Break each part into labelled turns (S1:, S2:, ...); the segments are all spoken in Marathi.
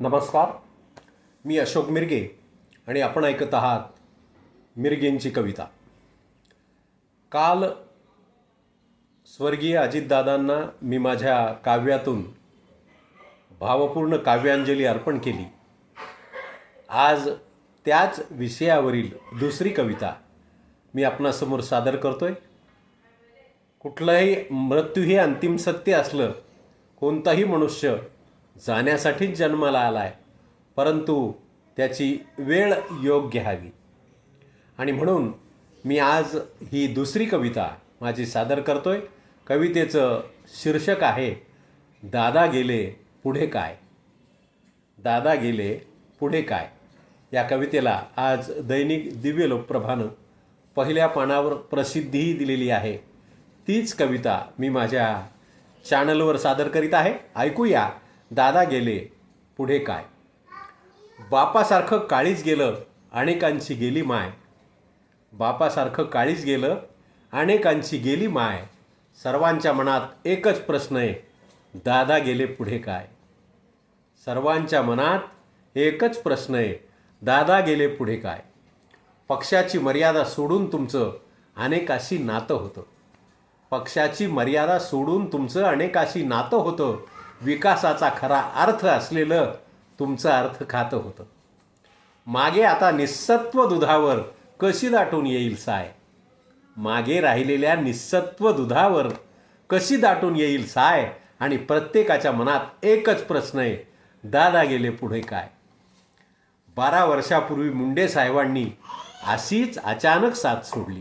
S1: नमस्कार. मी अशोक मिरगे आणि आपण ऐकत आहात मिरगेंची कविता. काल स्वर्गीय अजितदादांना मी माझ्या काव्यातून भावपूर्ण काव्यांजली अर्पण केली. आज त्याच विषयावरील दुसरी कविता मी आपणासमोर सादर करतोय. कुठलंही मृत्यू हे अंतिम सत्य असलं कोणताही मनुष्य जाण्यासाठीच जन्माला आला आहे परंतु त्याची वेळ योग्य हवी. आणि म्हणून मी आज ही दुसरी कविता माझी सादर करतो आहे कवितेचं शीर्षक आहे दादा गेले पुढे काय? दादा गेले पुढे काय? या कवितेला आज दैनिक दिव्य लोकप्रभानं पहिल्या पानावर प्रसिद्धीही दिलेली आहे. तीच कविता मी माझ्या चॅनलवर सादर करीत आहे. ऐकूया. दादा गेले पुढे काय? बापासारखं काळीच गेलं अनेकांची गेली माय. बापासारखं काळीच गेलं अनेकांची गेली माय. सर्वांच्या मनात एकच प्रश्न आहे दादा गेले पुढे काय? सर्वांच्या मनात एकच प्रश्न आहे दादा गेले पुढे काय? पक्षाची मर्यादा सोडून तुमचं अनेकाशी नातं होतं. पक्षाची मर्यादा सोडून तुमचं अनेकाशी नातं होतं. विकासाचा खरा अर्थ असलेलं तुमचं अर्थ खातं होतं. मागे आता निस्सत्व दुधावर कशी दाटून येईल साय? मागे राहिलेल्या निस्सत्व दुधावर कशी दाटून येईल साय? आणि प्रत्येकाच्या मनात एकच प्रश्न आहे दादा गेले पुढे काय? बारा वर्षापूर्वी मुंडे साहेबांनी अशीच अचानक साथ सोडली.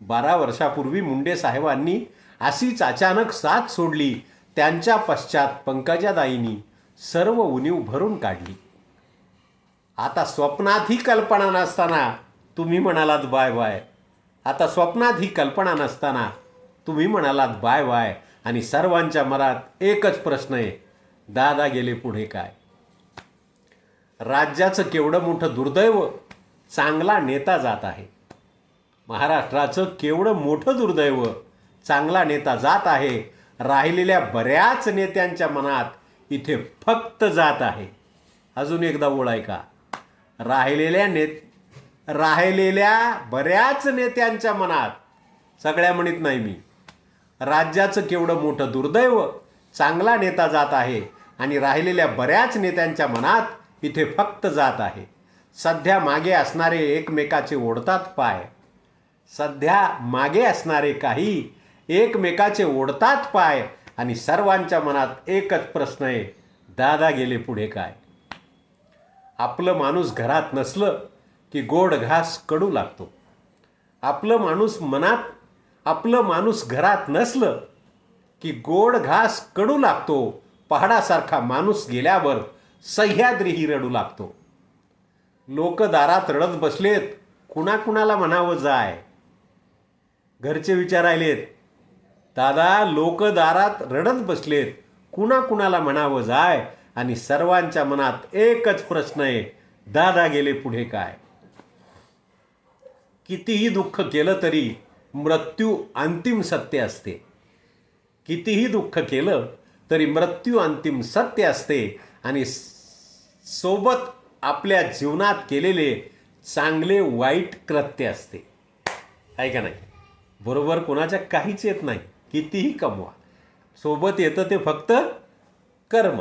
S1: बारा वर्षापूर्वी मुंडे साहेबांनी अशीच अचानक साथ सोडली त्यांच्या पश्चात पंकजादाईंनी सर्व उणीव भरून काढली. आता स्वप्नात ही कल्पना नसताना तुम्ही म्हणालात बाय बाय. आता स्वप्नात ही कल्पना नसताना तुम्ही म्हणालात बाय बाय. आणि सर्वांच्या मनात एकच प्रश्न आहे दादा गेले पुढे काय? राज्याचं केवढं मोठं दुर्दैव चांगला नेता जात आहे. महाराष्ट्राचं केवढं मोठं दुर्दैव चांगला नेता जात आहे राहिलेल्या बऱ्याच नेत्यांच्या मनात इथे फक्त जात आहे. अजून एकदा ओळाय का राहिलेल्या नेत राहिलेल्या बऱ्याच नेत्यांच्या मनात सगळ्या म्हणत नाही मी राज्याचं केवढं मोठं दुर्दैव चांगला नेता जात आहे आणि राहिलेल्या बऱ्याच नेत्यांच्या मनात इथे फक्त जात आहे. सध्या मागे असणारे एकमेकाचे ओढतात पाय. सध्या मागे असणारे काही एकमेकाचे ओढतात पाय आणि सर्वांच्या मनात एकच प्रश्न आहे दादा गेले पुढे काय? आपलं माणूस घरात नसलं की गोड घास कडू लागतो. आपलं माणूस मनात आपलं माणूस घरात नसलं की गोड घास कडू लागतो. पहाडासारखा माणूस गेल्यावर सह्याद्रीही रडू लागतो. लोक दारात रडत बसलेत कुणाकुणाला म्हणावं जाय? घरचे विचारायलेत दादा लोक दारात रडत बसलेत. कुणाकुणाला म्हणावं जाय? आणि सर्वांच्या मनात एकच प्रश्न आहे दादा गेले पुढे काय? कितीही दुःख केलं तरी मृत्यू अंतिम सत्य असते. कितीही दुःख केलं तरी मृत्यू अंतिम सत्य असते. आणि सोबत आपल्या जीवनात केलेले चांगले वाईट कृत्य असते. आहे का नाही? बरोबर कोणाच्या काहीच येत नाही. कितीही कमवा. सोबत येतं ते फक्त कर्म.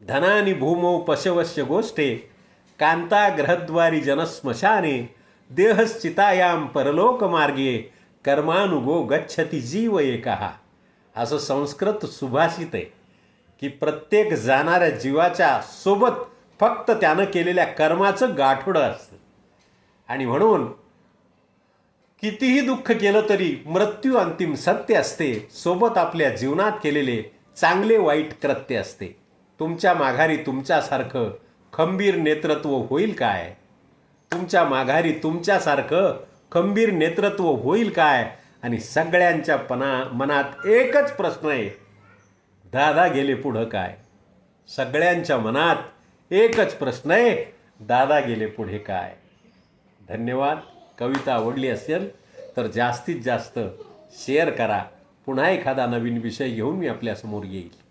S1: धनानी भूमो पशवश्य गोष्टे कांता ग्रहद्वारी जनस्मशाने देहश्चितायाम परलोक मार्गे कर्मानुगो गच्छती जीव एकहा असं संस्कृत सुभाषित आहे की प्रत्येक जाणाऱ्या जीवाच्या सोबत फक्त त्यानं केलेल्या कर्माचं गाठोडं असतं. आणि म्हणून कितीही दुःख केलं तरी मृत्यू अंतिम सत्य असते. सोबत आपल्या जीवनात केलेले चांगले वाईट कृत्य असते. तुमच्या माघारी तुमच्यासारखं खंबीर नेतृत्व होईल काय? तुमच्या माघारी तुमच्यासारखं खंबीर नेतृत्व होईल काय? आणि सगळ्यांच्या पणा मनात एकच प्रश्न आहे. दादा गेले पुढं काय? सगळ्यांच्या मनात एकच प्रश्न आहे. दादा गेले पुढे काय? धन्यवाद. कविता आवडली असेल तर जास्तीत जास्त शेअर करा. पुन्हा एखादा नवीन विषय घेऊन मी आपल्यासमोर येईल.